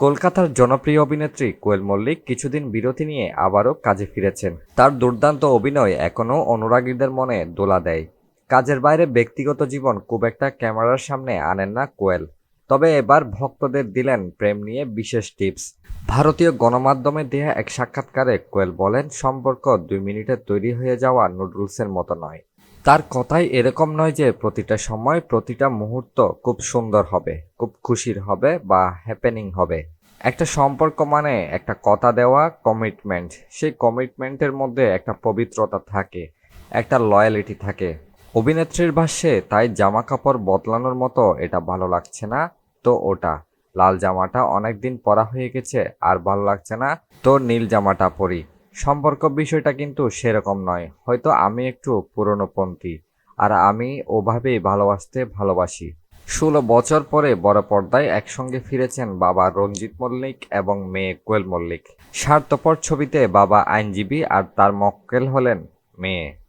কলকাতার জনপ্রিয় অভিনেত্রী কোয়েল মল্লিক কিছুদিন বিরতি নিয়ে আবারও কাজে ফিরেছেন। তার দুর্দান্ত অভিনয় এখনও অনুরাগীদের মনে দোলা দেয়। কাজের বাইরে ব্যক্তিগত জীবন খুব একটা ক্যামেরার সামনে আনেন না কোয়েল। তবে এবার ভক্তদের দিলেন প্রেম নিয়ে বিশেষ টিপস। ভারতীয় গণমাধ্যমে দেয়া এক সাক্ষাৎকারে কোয়েল বলেন, সম্পর্ক দুই মিনিটে তৈরি হয়ে যাওয়া নুডলসের মতো নয়। তার কথাই এরকম নয় যে প্রতিটা সময়, প্রতিটা মুহূর্ত খুব সুন্দর হবে, খুব খুশির হবে বা হ্যাপেনিং হবে। একটা সম্পর্ক মানে একটা কথা দেওয়া কমিটমেন্ট সেই কমিটমেন্টের মধ্যে একটা পবিত্রতা থাকে, একটা লয়ালিটি থাকে। অভিনেত্রীর ভাষ্যে, তাই জামা কাপড় বদলানোর মতো এটা ভালো লাগছে না, তো ওটা। লাল জামাটা অনেকদিন পরা হয়ে গেছে, আর ভালো লাগছে না, তো নীল জামাটা পরি। সম্পর্ক বিষয়টা কিন্তু সেরকম নয়। হয়তো আমি একটু পুরনোপন্থী আর আমি ওভাবেই ভালোবাসতে ভালোবাসি। ষোলো বছর পরে বড় পর্দায় একসঙ্গে ফিরেছেন বাবা রঞ্জিত মল্লিক এবং মেয়ে কোয়েল মল্লিক। স্বার্থপর ছবিতে বাবা আইনজীবী আর তার মক্কেল হলেন মেয়ে।